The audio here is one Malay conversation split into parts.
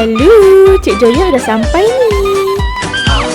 Hello, Cik Joya dah sampai ni.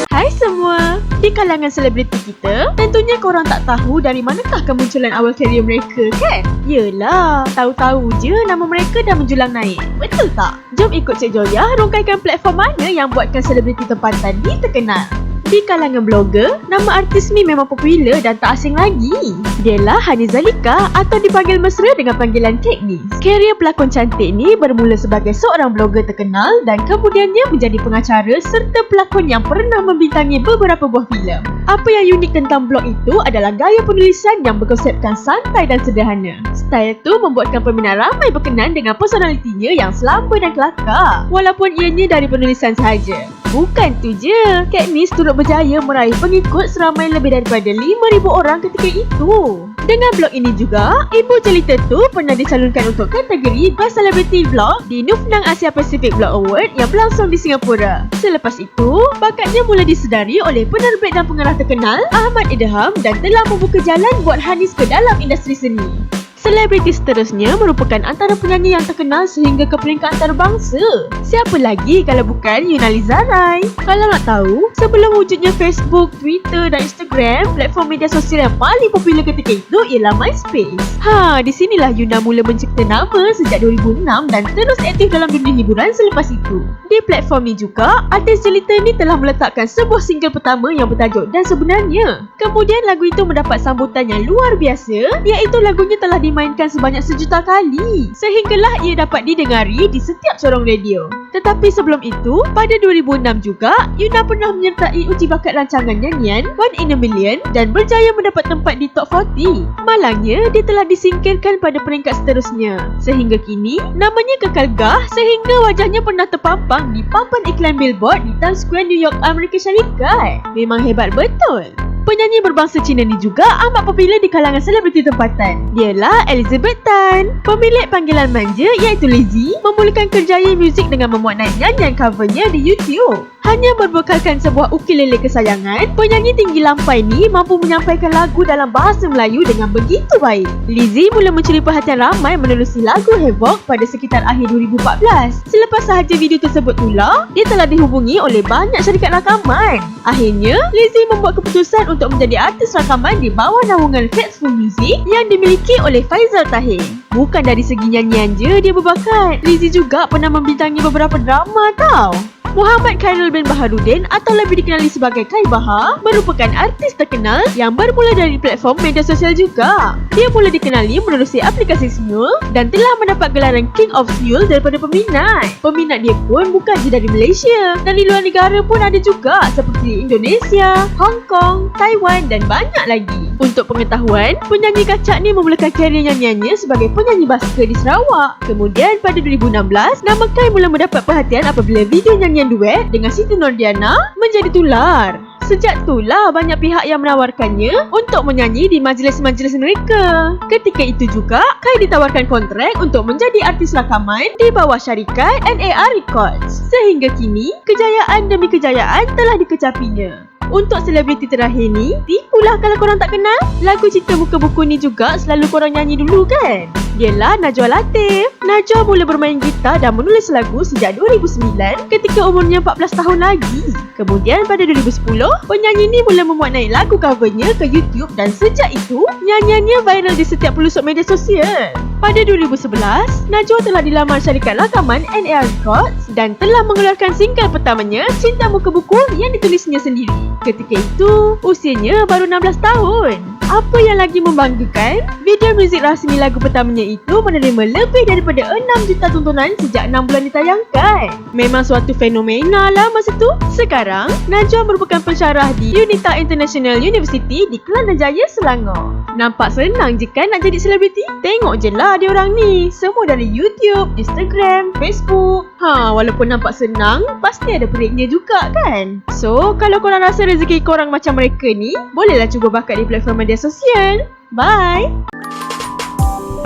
Hai semua. Di kalangan selebriti kita, tentunya korang tak tahu dari manakah kemunculan awal karier mereka kan? Yelah, tahu-tahu je nama mereka dah menjulang naik. Betul tak? Jom ikut Cik Joya rongkaikan platform mana yang buatkan selebriti tempatan ni terkenal. Di kalangan blogger, nama artis ni memang popular dan tak asing lagi. Dialah Hani Zalika atau dipanggil mesra dengan panggilan Kek Nis. Karier pelakon cantik ni bermula sebagai seorang blogger terkenal dan kemudiannya menjadi pengacara serta pelakon yang pernah membintangi beberapa buah filem. Apa yang unik tentang blog itu adalah gaya penulisan yang berkonsepkan santai dan sederhana. Style tu membuatkan peminat ramai berkenan dengan personalitinya yang selamba dan kelakar walaupun ianya dari penulisan sahaja. Bukan tu je, Katniss turut berjaya meraih pengikut seramai lebih daripada 5,000 orang ketika itu. Dengan blog ini juga, ibu cerita tu pernah dicalonkan untuk kategori Best Celebrity Blog di Nufnang Asia Pacific Blog Award yang berlangsung di Singapura. Selepas itu, bakatnya mula disedari oleh penerbit dan pengarah terkenal Ahmad Idham dan telah membuka jalan buat Hanis ke dalam industri seni. Selebriti seterusnya merupakan antara penyanyi yang terkenal sehingga ke peringkat antarabangsa. Siapa lagi kalau bukan Yunali Zarai? Kalau nak tahu, sebelum wujudnya Facebook, Twitter dan Instagram, platform media sosial yang paling popular ketika itu ialah MySpace. Ha, di sinilah Yuna mula mencipta nama sejak 2006 dan terus aktif dalam dunia hiburan selepas itu. Di platform ni juga, artis jelita ni telah meletakkan sebuah single pertama yang bertajuk Dan Sebenarnya. Kemudian lagu itu mendapat sambutan yang luar biasa, iaitu lagunya telah di dimainkan sebanyak sejuta kali sehinggalah ia dapat didengari di setiap sorong radio. Tetapi sebelum itu, pada 2006 juga, Yuna pernah menyertai uji bakat rancangan nyanyian One in a Million dan berjaya mendapat tempat di top 40. Malangnya, dia telah disingkirkan pada peringkat seterusnya. Sehingga kini, namanya kekal gah sehingga wajahnya pernah terpampang di papan iklan billboard di Times Square, New York, Amerika Syarikat. Memang hebat betul. Penyanyi berbangsa Cina ni juga amat popular di kalangan selebriti tempatan. Dialah Elizabeth Tan. Pemilik panggilan manja iaitu Lizzie memulakan kerjaya muzik dengan memuat nyanyian covernya di YouTube. Hanya berbekalkan sebuah ukulele kesayangan, penyanyi tinggi lampai ni mampu menyampaikan lagu dalam bahasa Melayu dengan begitu baik. Lizzie mula mencuri perhatian ramai menerusi lagu Havoc pada sekitar akhir 2014. Selepas sahaja video tersebut pula, dia telah dihubungi oleh banyak syarikat rakaman. Akhirnya, Lizzie membuat keputusan untuk menjadi artis rakaman di bawah naungan Faithful Music yang dimiliki oleh Faizal Tahir. Bukan dari segi nyanyian je dia berbakat. Lizzie juga pernah membintangi beberapa drama tau. Muhammad Khairul bin Baharudin atau lebih dikenali sebagai Kai Bahar merupakan artis terkenal yang bermula dari platform media sosial juga. Dia mula dikenali menerusi aplikasi Smule dan telah mendapat gelaran King of Smule daripada peminat. Peminat dia pun bukan je dari Malaysia dan di luar negara pun ada juga seperti Indonesia, Hong Kong, Taiwan dan banyak lagi. Untuk pengetahuan, penyanyi kacak ni memulakan karier nyanyiannya sebagai penyanyi basker di Sarawak. Kemudian pada 2016, nama Kai mula mendapat perhatian apabila video nyanyian duet dengan Siti Nordiana menjadi tular. Sejak itulah banyak pihak yang menawarkannya untuk menyanyi di majlis-majlis mereka. Ketika itu juga, Kai ditawarkan kontrak untuk menjadi artis rakaman di bawah syarikat NAR Records. Sehingga kini, kejayaan demi kejayaan telah dikecapinya. Untuk selebriti terakhir ni, tipulah kalau korang tak kenal. Lagu cerita muka buku ni juga selalu korang nyanyi dulu kan? Dialah Najwa Latif. Najwa mula bermain gitar dan menulis lagu sejak 2009 ketika umurnya 14 tahun lagi. Kemudian pada 2010, penyanyi ni mula memuat naik lagu covernya ke YouTube dan sejak itu, nyanyiannya viral di setiap pelusuk media sosial. Pada 2011, Najwa telah dilamar syarikat rakaman NAR Records dan telah mengeluarkan single pertamanya Cinta Muka Buku yang ditulisnya sendiri. Ketika itu, usianya baru 16 tahun. Apa yang lagi membanggakan, video muzik rasmi lagu pertamanya itu menerima lebih daripada 6 juta tontonan sejak 6 bulan ditayangkan. Memang suatu fenomena lah masa tu. Sekarang, Najwa merupakan pensyarah di Unita International University di Kelana Jaya, Selangor. Nampak senang je kan nak jadi selebriti? Tengok je lah dia orang ni. Semua dari YouTube, Instagram, Facebook. Ha, walaupun nampak senang, pasti ada periknya juga kan? So, kalau korang rasa rezeki korang macam mereka ni, bolehlah cuba bakat di platform media sosial. Bye!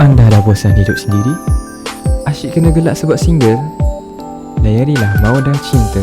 Anda dah bosan hidup sendiri? Asyik kena gelak sebab single? Layarilah Mawadah Cinta